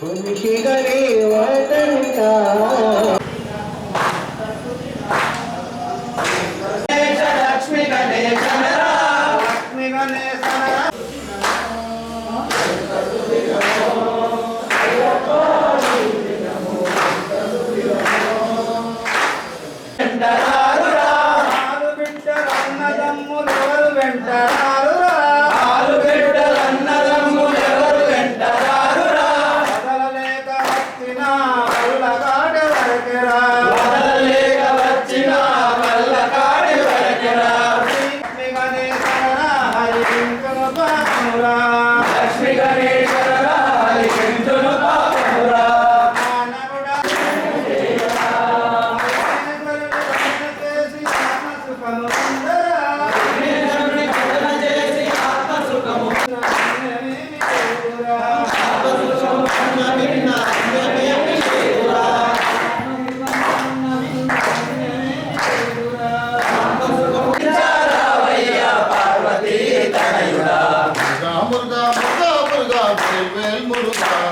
ವಂಶಿಗಳೇ ವದಂತ Bruno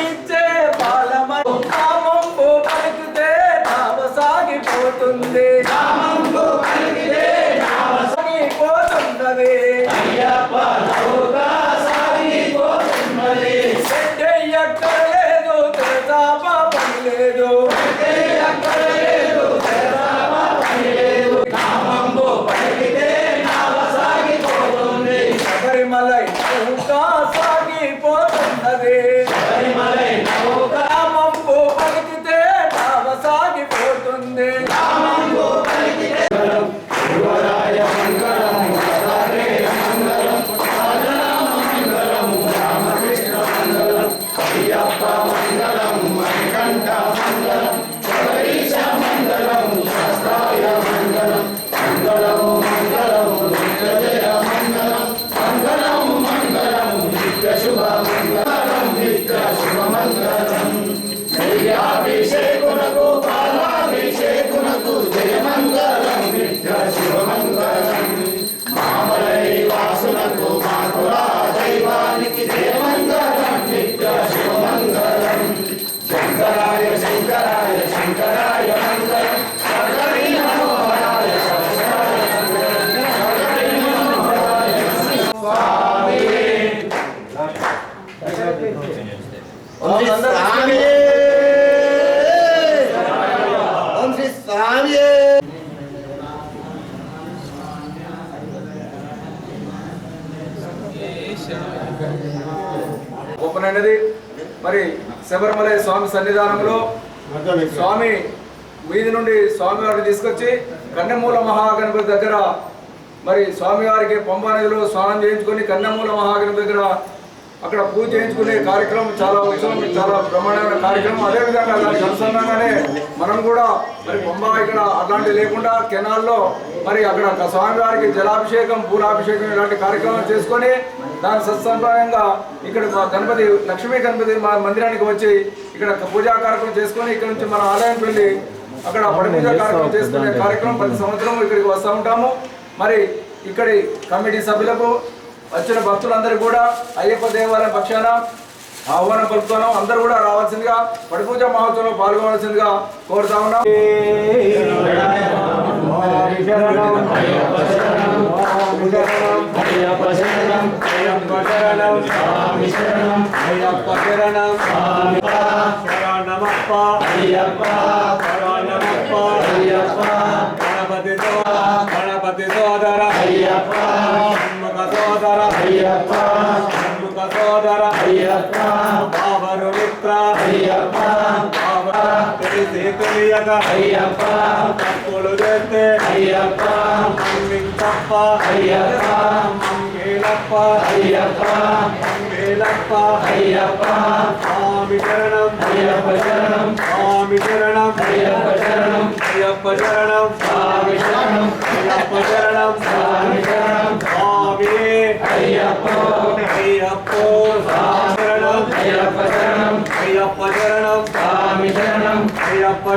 gente! సన్నిధానంలో స్వామి వీధి నుండి స్వామివారిని తీసుకొచ్చి కన్నెమూల మహాగణపతి దగ్గర మరి స్వామివారికి పంబా నదిలో స్నానం చేయించుకొని కన్నెమూల మహాగణపతి దగ్గర అక్కడ పూజ చేయించుకునే కార్యక్రమం చాలా ఉత్సవం చాలా బ్రహ్మాండమైన కార్యక్రమం. అదేవిధంగా దానికి అనుసంధానంగానే మనం కూడా మరి బొమ్మ ఇక్కడ అలాంటివి లేకుండా కెనాల్లో మరి అక్కడ స్వామివారికి జలాభిషేకం పూలాభిషేకం ఇలాంటి కార్యక్రమాలు చేసుకొని దాని సత్సంప్రాయంగా ఇక్కడ గణపతి లక్ష్మీ గణపతి మా మందిరానికి వచ్చి ఇక్కడ పూజా కార్యక్రమం చేసుకొని ఇక్కడ నుంచి మన ఆలయానికి వెళ్ళి అక్కడ పూజా కార్యక్రమం చేసుకునే కార్యక్రమం ప్రతి సంవత్సరం ఇక్కడికి వస్తూ ఉంటాము మరి ఇక్కడి కమిటీ సభ్యులకు వచ్చిన భక్తులందరూ కూడా అయ్యప్ప దేవాలయం పక్షాన ఆహ్వానం పలుకుతున్నాం అందరూ కూడా రావాల్సిందిగా పడి పూజ మహోత్సవంలో పాల్గొనవలసిందిగా కోరుతా ఉన్నాం గణపతి సోదర అయ్యప్ప షణ్ముఖ సోదర అయ్యప్ప షణ్ముఖ సోదర అయ్యప్ప బాబరు మిత్ర అయ్యప్ప తెలిసి తెలియక అయ్యప్ప తప్పులు చేస్తే అయ్యప్ప మమ్మించప్ప అయ్యప్ప మంగేలప్ప అయ్యప్ప మంగేలప్ప అయ్యప్ప స్వామి శరణం అయ్యప్ప శరణం స్వామి శరణం అయ్యప్ప శరణం అయ్యప్ప శరణం స్వామి శరణం అయ్యప్ప శరణం స్వామి శరణం స్వామి అయ్యప్ప అయ్యప్ప స్వామి శరణం అయ్యప్ప శరణం అయ్యప్ప శరణం స్వామి శరణం అయ్యప్ప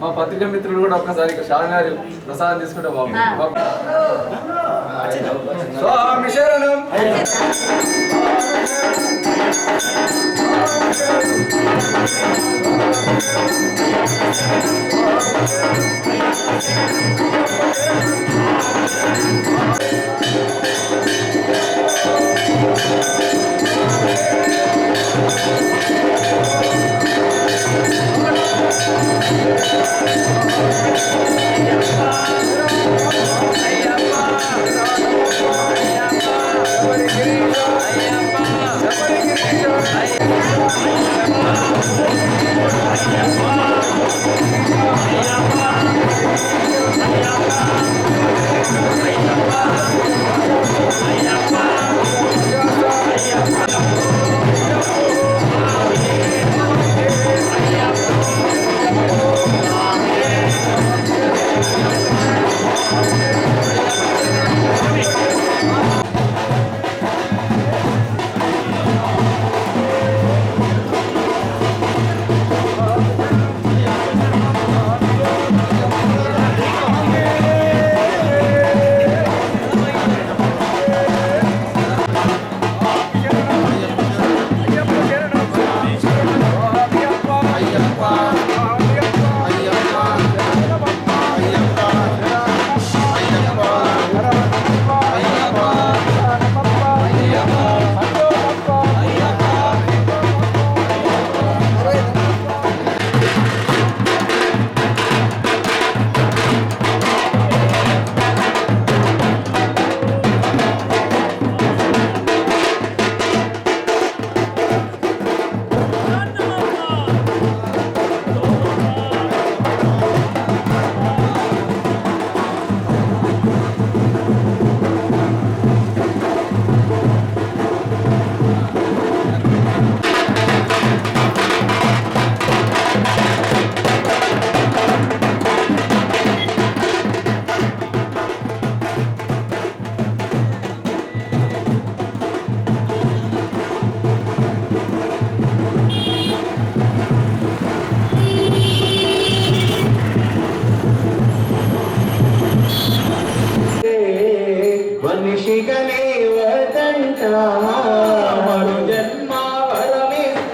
మా- పత్రిక మిత్రులు కూడా ఒక్కసారి ఇక్కడ షాన్ గారి ప్రసాదం తీసుకుంటే బాగుంది స్వామి శరణం. మనిషిగనే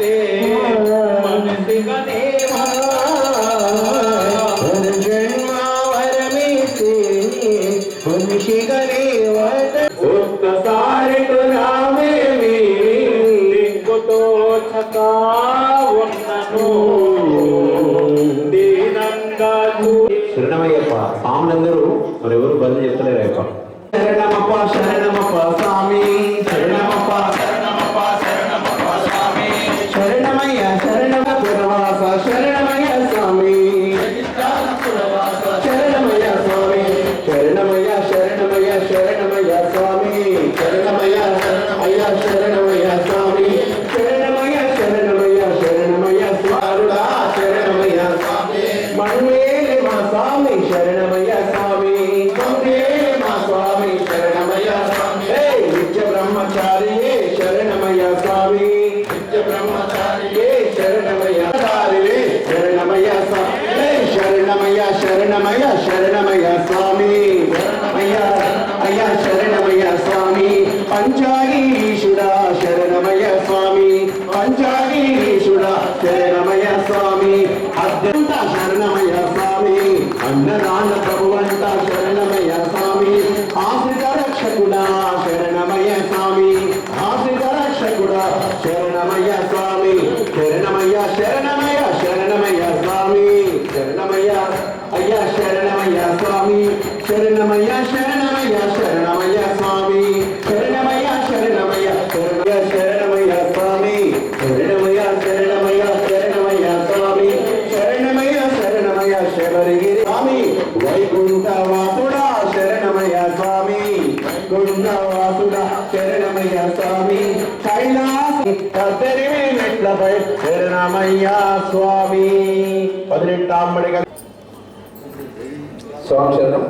Ei. தெருவில் விட்டவை திருநாமையா சுவாமி பதினெட்டாம் மணிகள் சுவாமி சரணம்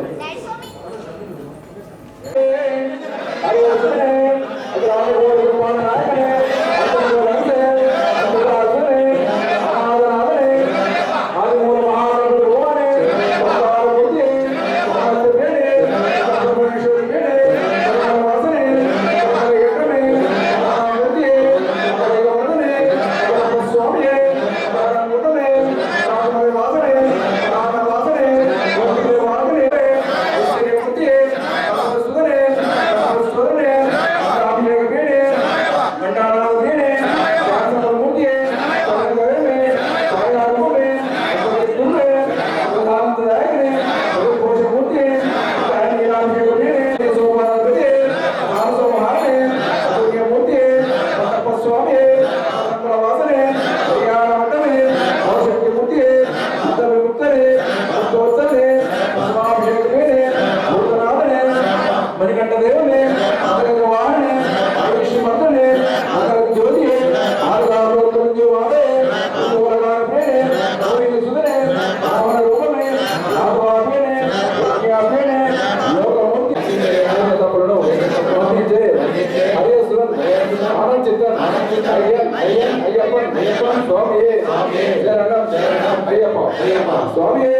Amém, irmão?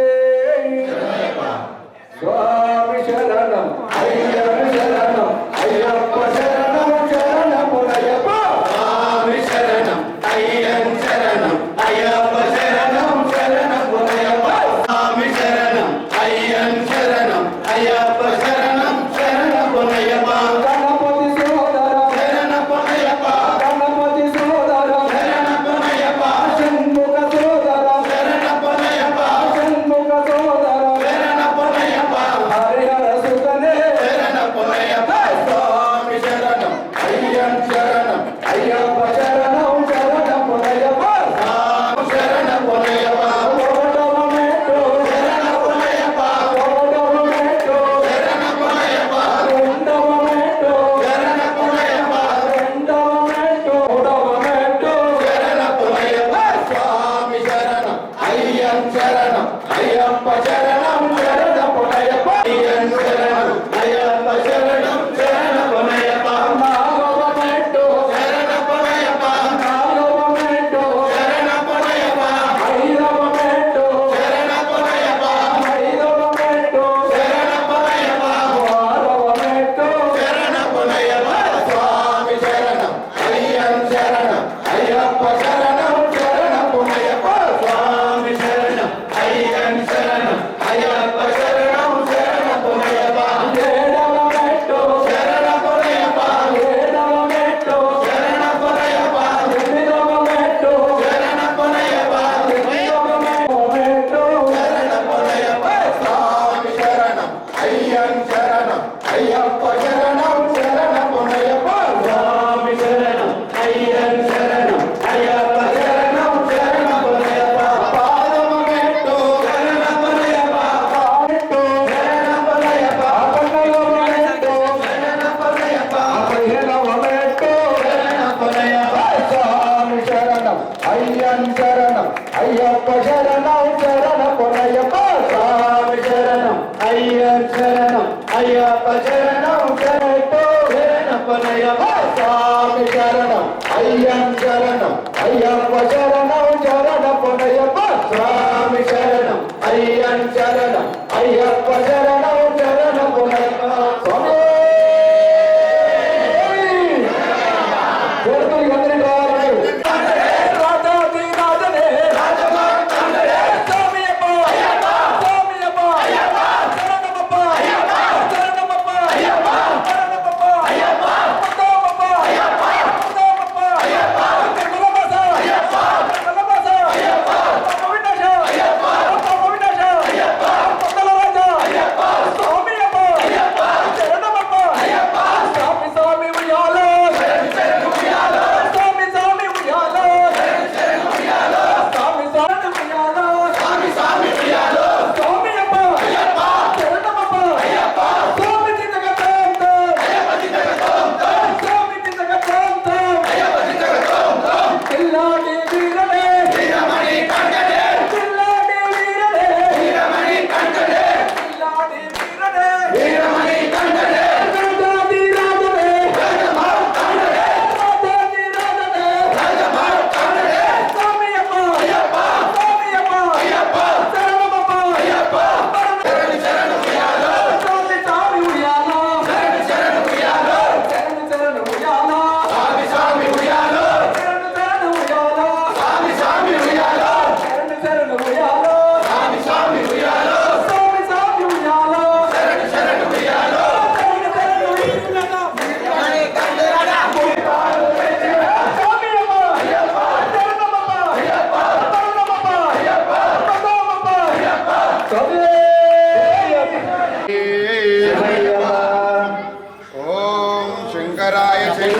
يقدر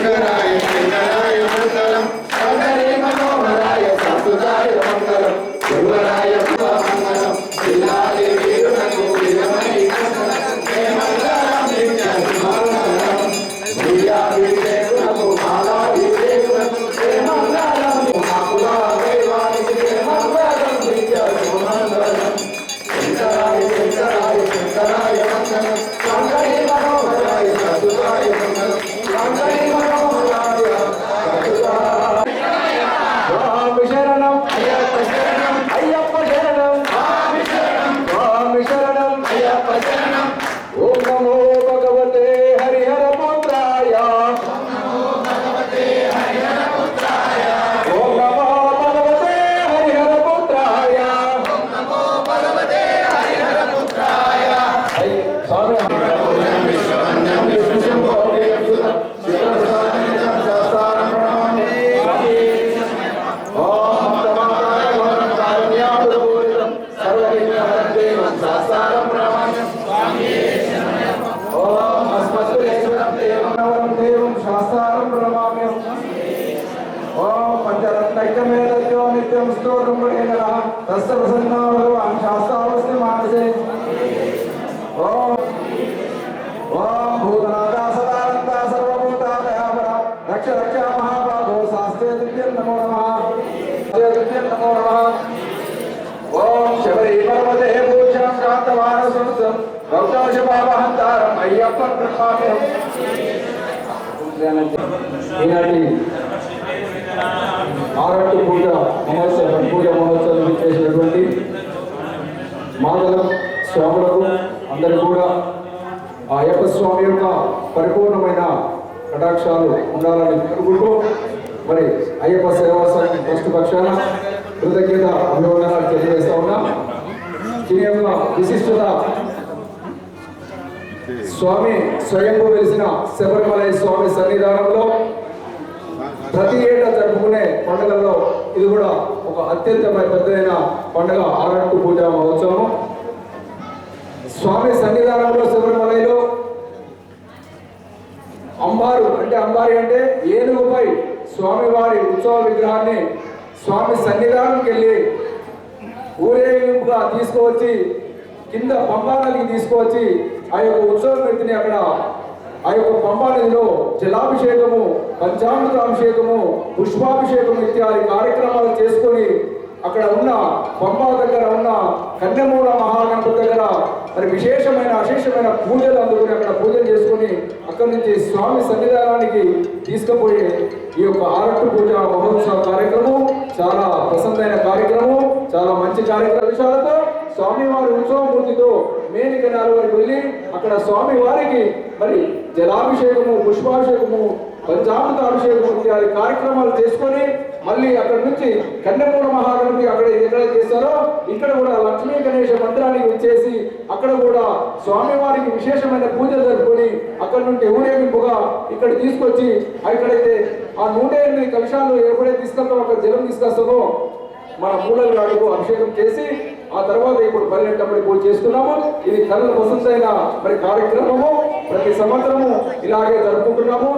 Canarei, Canarei. Ayyappa శరణం పంచరత్నైక్యమేదో నిత్యం స్తోత్రం పడేన తస్య ప్రసన్నా భగవాన్ శాస్త్రావస్తి మానసే ఓం ఓం భూతనాథ సదానంద సర్వభూతాదయాపర రక్ష రక్ష మహాబాహో శాస్త్రే దివ్యం నమో నమః దివ్యం నమో నమః ఓం శబరి పర్వతే పూజం కాంతవాన సంసం గౌతమ పాపహంతారం అయ్యప్ప బ్రహ్మామ్యం ఈనాటి ఆరట్టు పూజ మహోత్సవం పూజ మహోత్సవం చేసినటువంటి మాదలం స్వాములకు అందరూ కూడా ఆ అయ్యప్ప స్వామి యొక్క పరిపూర్ణమైన కటాక్షాలు ఉండాలని కోరుకుంటూ మరి అయ్యప్ప సేవా సంఘం ట్రస్ట్ పక్షాన కృతజ్ఞత అభివందనాలు తెలియజేస్తా ఉన్నా. దీని యొక్క విశిష్టత స్వామి స్వయంభూ వెలిసిన శబరిమలై స్వామి సన్నిధానంలో ప్రతి ఏటా జరుపుకునే పండుగల్లో ఇది కూడా ఒక అత్యంత పెద్దదైన పండుగ ఆరట్టు పూజ మహోత్సవం స్వామి సన్నిధానంలో శబరిమలలో అంబారు అంటే అంబారి అంటే ఏనుగుపై స్వామివారి ఉత్సవ విగ్రహాన్ని స్వామి సన్నిధానంకి వెళ్ళి ఊరేగింపుగా తీసుకువచ్చి కింద పంపానదికి తీసుకువచ్చి ఆ యొక్క ఉత్సవ వ్యక్తిని అక్కడ ఆ యొక్క పంపానదిలో జలాభిషేకము పంచామృతాభిషేకము పుష్పాభిషేకము ఇత్యాది కార్యక్రమాలు చేసుకొని అక్కడ ఉన్న పంపా దగ్గర ఉన్న కన్నెమూల మహాగణపతి దగ్గర మరి విశేషమైన అశేషమైన పూజలు అందుకుని అక్కడ పూజలు చేసుకొని అక్కడి నుంచి స్వామి సన్నిధానానికి తీసుకుపోయే ఈ యొక్క ఆరట్టు పూజ మహోత్సవ కార్యక్రమం చాలా ప్రసన్నమైన కార్యక్రమం చాలా మంచి కార్యక్రమ విషయాలతో స్వామివారి ఉత్సవమూర్తితో మేనిక వరకు వెళ్ళి అక్కడ స్వామి వారికి మరి జలాభిషేకము పుష్పాభిషేకము పంచామృత అభిషేకం ఇత్యాది కార్యక్రమాలు చేసుకొని మళ్ళీ అక్కడ నుంచి కన్నెమూల మహాగణపతి అక్కడ ఎక్కడ చేస్తారో ఇక్కడ కూడా లక్ష్మీ గణేష మందిరానికి వచ్చేసి అక్కడ కూడా స్వామివారికి విశేషమైన పూజలు జరుపుకొని అక్కడ నుండి ఊరేగింపుగా ఇక్కడ తీసుకొచ్చి ఎక్కడైతే ఆ నూట ఎనిమిది కలశాలు ఎప్పుడైతే తీసుకెళ్తామో అక్కడ జలం తీసుకొస్తామో మన మూలలు అభిషేకం చేసి ఆ తర్వాత ఇప్పుడు పన్నెండు పూజ చేస్తున్నాము. ఇది కళ్ళ వసంతైన మరి కార్యక్రమము. ప్రతి సంవత్సరము ఇలాగే జరుపుకుంటున్నాము.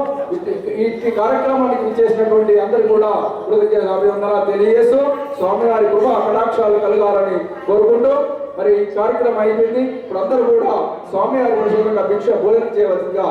ఈ కార్యక్రమానికి చేసినటువంటి అందరు కూడా కృతజ్ఞత అభివందనాలు తెలియజేస్తూ స్వామివారి కృప కటాక్షాలు కలగాలని కోరుకుంటూ మరి ఈ కార్యక్రమం అయిపోయింది. ఇప్పుడు అందరూ కూడా స్వామివారి విషయంగా భిక్ష భోజనం చేయవలసిందిగా